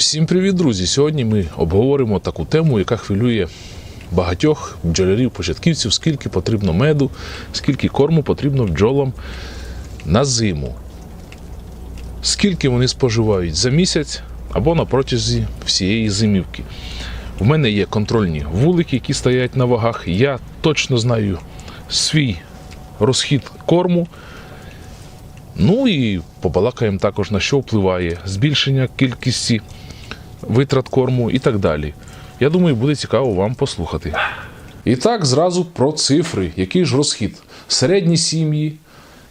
Всім привіт, друзі! Сьогодні ми обговоримо таку тему, яка хвилює багатьох бджолярів-початківців, скільки потрібно меду, скільки корму потрібно бджолам на зиму. Скільки вони споживають за місяць або на протязі всієї зимівки. У мене є контрольні вулики, які стоять на вагах. Я точно знаю свій розхід корму. Ну і побалакаємо також на що впливає збільшення кількості витрат корму і так далі. Я думаю, буде цікаво вам послухати. І так, зразу про цифри, який ж розхід. Середні сім'ї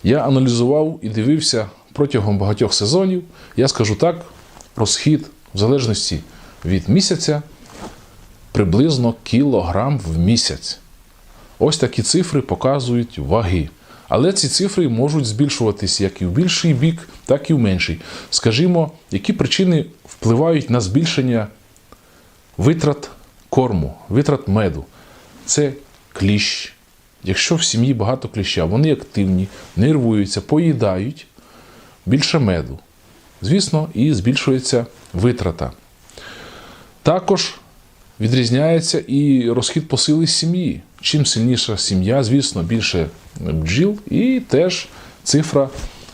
я аналізував і дивився протягом багатьох сезонів. Я скажу так: розхід в залежності від місяця приблизно кілограм в місяць. Ось такі цифри показують ваги. Але ці цифри можуть збільшуватись як і в більший бік, так і в менший. Скажімо, які причини впливають на збільшення витрат корму, витрат меду. Це кліщ. Якщо в сім'ї багато кліща, вони активні, нервуються, поїдають більше меду. Звісно, і збільшується витрата. Також відрізняється і розхід посили сім'ї. Чим сильніша сім'я, звісно, більше бджіл, і теж цифра,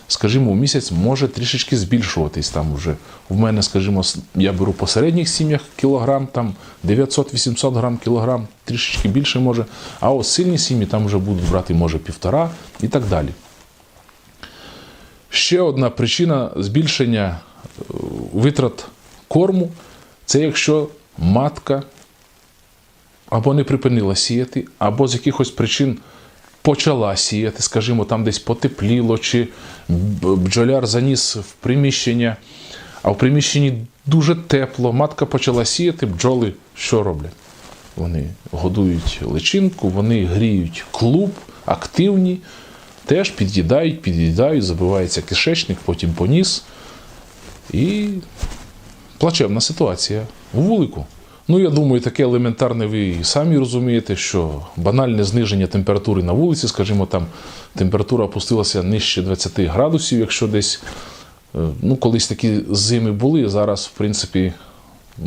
скажімо, в місяць може трішечки збільшуватись. Там вже в мене, скажімо, я беру по середніх сім'ях кілограм, там 900-800 грам кілограм, трішечки більше може. А от сильні сім'ї там вже будуть брати, може, півтора і так далі. Ще одна причина збільшення е, витрат корму це якщо матка або не припинила сіяти, або з якихось причин почала сіяти, скажімо, там десь потепліло, чи бджоляр заніс в приміщення, а в приміщенні дуже тепло, матка почала сіяти, бджоли що роблять? Вони годують личинку, вони гріють клуб, активні, теж під'їдають, під'їдають, забивається кишечник, потім поніс. І плачевна ситуація у вулику. Ну, я думаю, таке елементарне ви і самі розумієте, що банальне зниження температури на вулиці, скажімо, там температура опустилася нижче 20 градусів, якщо десь е, ну, колись такі зими були. Зараз, в принципі,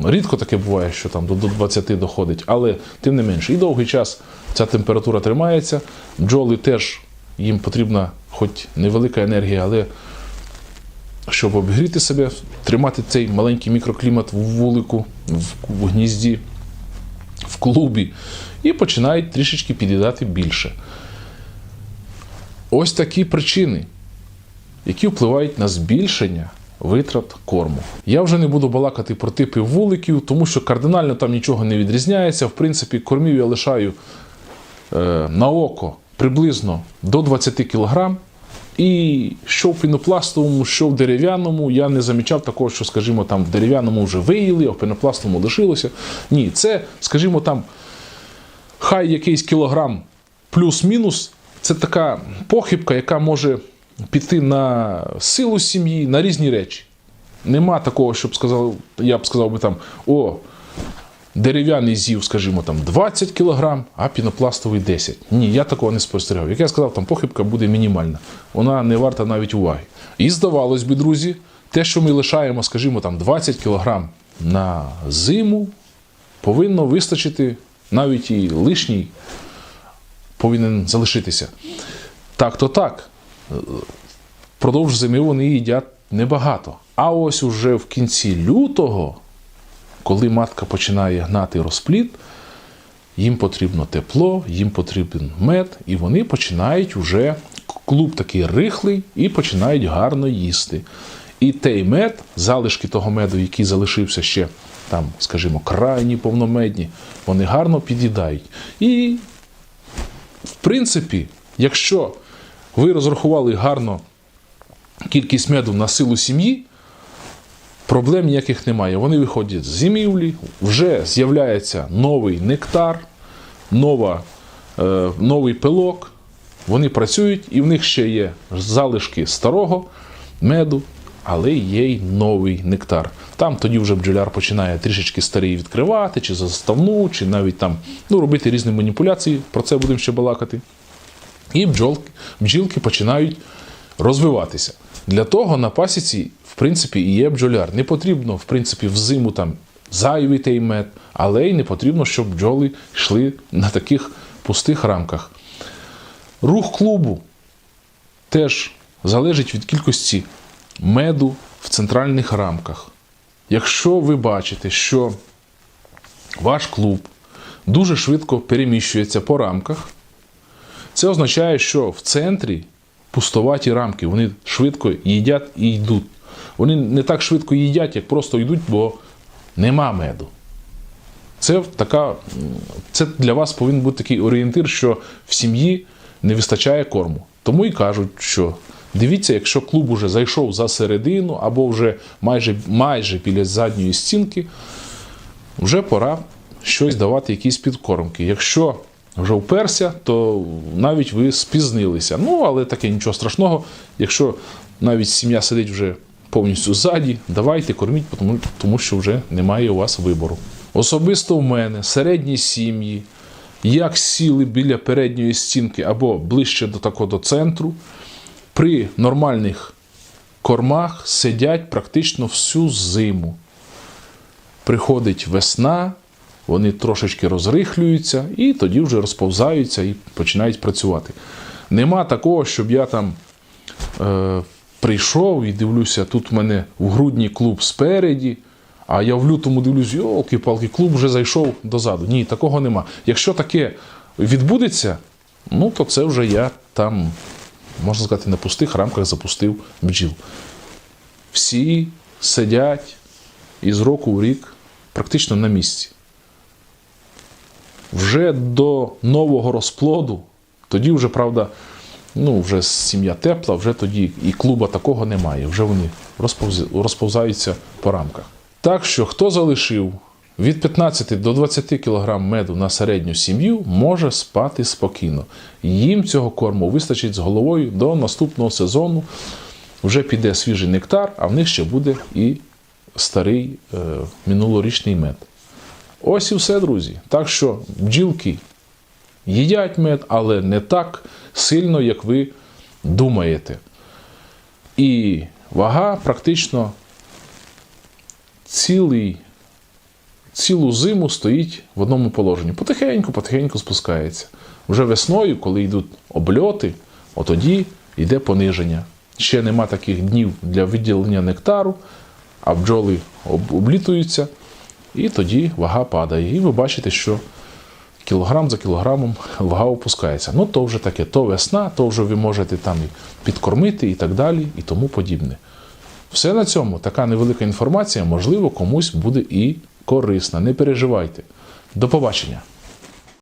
рідко таке буває, що там до до 20 доходить, але тим не менше, і довгий час ця температура тримається. Бджоли теж їм потрібна хоч невелика енергія, але щоб обігріти себе, тримати цей маленький мікроклімат в вулику, в, гнізді, в клубі, і починають трішечки під'їдати більше. Ось такі причини, які впливають на збільшення витрат корму. Я вже не буду балакати про типи вуликів, тому що кардинально там нічого не відрізняється. В принципі, кормів я лишаю е, на око приблизно до 20 кг. І що в пінопластовому, що в дерев'яному, я не замічав такого, що, скажімо, там в дерев'яному вже виїли, а в пінопластовому лишилося. Ні, це, скажімо, там хай якийсь кілограм плюс-мінус. Це така похибка, яка може піти на силу сім'ї, на різні речі. Нема такого, щоб сказав, я б сказав би там, о, дерев'яний з'їв, скажімо, там 20 кг, а пінопластовий 10. Ні, я такого не спостерігав. Як я сказав, там похибка буде мінімальна. Вона не варта навіть уваги. І здавалось би, друзі, те, що ми лишаємо, скажімо, там 20 кг на зиму, повинно вистачити навіть і лишній повинен залишитися. Так, то так. Продовж зими вони їдять небагато. А ось уже в кінці лютого, коли матка починає гнати розплід, їм потрібно тепло, їм потрібен мед, і вони починають уже клуб такий рихлий і починають гарно їсти. І той мед, залишки того меду, який залишився ще там, скажімо, крайні повномедні, вони гарно під'їдають. І в принципі, якщо ви розрахували гарно кількість меду на силу сім'ї, проблем ніяких немає. Вони виходять з зимівлі, вже з'являється новий нектар, нова, е, новий пилок. Вони працюють, і в них ще є залишки старого меду, але є й новий нектар. Там тоді вже бджоляр починає трішечки старий відкривати, чи заставну, чи навіть там ну, робити різні маніпуляції. Про це будемо ще балакати. І бджолки, бджілки починають розвиватися. Для того на пасіці, принципі, і є бджоляр. Не потрібно, в принципі, взиму там зайвий той мед, але й не потрібно, щоб бджоли йшли на таких пустих рамках. Рух клубу теж залежить від кількості меду в центральних рамках. Якщо ви бачите, що ваш клуб дуже швидко переміщується по рамках, це означає, що в центрі пустоваті рамки, вони швидко їдять і йдуть. Вони не так швидко їдять, як просто йдуть, бо нема меду. Це така, це для вас повинен бути такий орієнтир, що в сім'ї не вистачає корму. Тому і кажуть, що дивіться, якщо клуб уже зайшов за середину або вже майже, майже біля задньої стінки, вже пора щось давати, якісь підкормки. Якщо вже вперся, то навіть ви спізнилися. Ну, але таке нічого страшного. Якщо навіть сім'я сидить вже повністю ззаді, давайте корміть, тому, що вже немає у вас вибору. Особисто в мене середні сім'ї, як сіли біля передньої стінки або ближче до такого центру, при нормальних кормах сидять практично всю зиму приходить весна, вони трошечки розрихлюються і тоді вже розповзаються і починають працювати. Нема такого, щоб я там е, прийшов і дивлюся, тут в мене в грудні клуб спереді, а я в лютому дивлюсь, йолки-палки, клуб вже зайшов дозаду. Ні, такого нема. Якщо таке відбудеться, ну то це вже я там, можна сказати, на пустих рамках запустив бджіл. Всі сидять із року в рік практично на місці. Вже до нового розплоду, тоді вже, правда, ну, вже сім'я тепла, вже тоді і клуба такого немає. Вже вони розповзаються по рамках. Так що, хто залишив від 15 до 20 кг меду на середню сім'ю, може спати спокійно. Їм цього корму вистачить з головою до наступного сезону. Вже піде свіжий нектар, а в них ще буде і старий е, минулорічний мед. Ось і все, друзі. Так що бджілки їдять мед, але не так сильно, як ви думаєте. І вага практично цілий, цілу зиму стоїть в одному положенні. Потихеньку, потихеньку спускається. Вже весною, коли йдуть обльоти, отоді йде пониження. Ще нема таких днів для виділення нектару, а бджоли облітуються, і тоді вага падає. І ви бачите, що кілограм за кілограмом вага опускається. Ну, то вже таке, то весна, то вже ви можете там і підкормити і так далі, і тому подібне. Все на цьому. Така невелика інформація, можливо, комусь буде і корисна. Не переживайте. До побачення.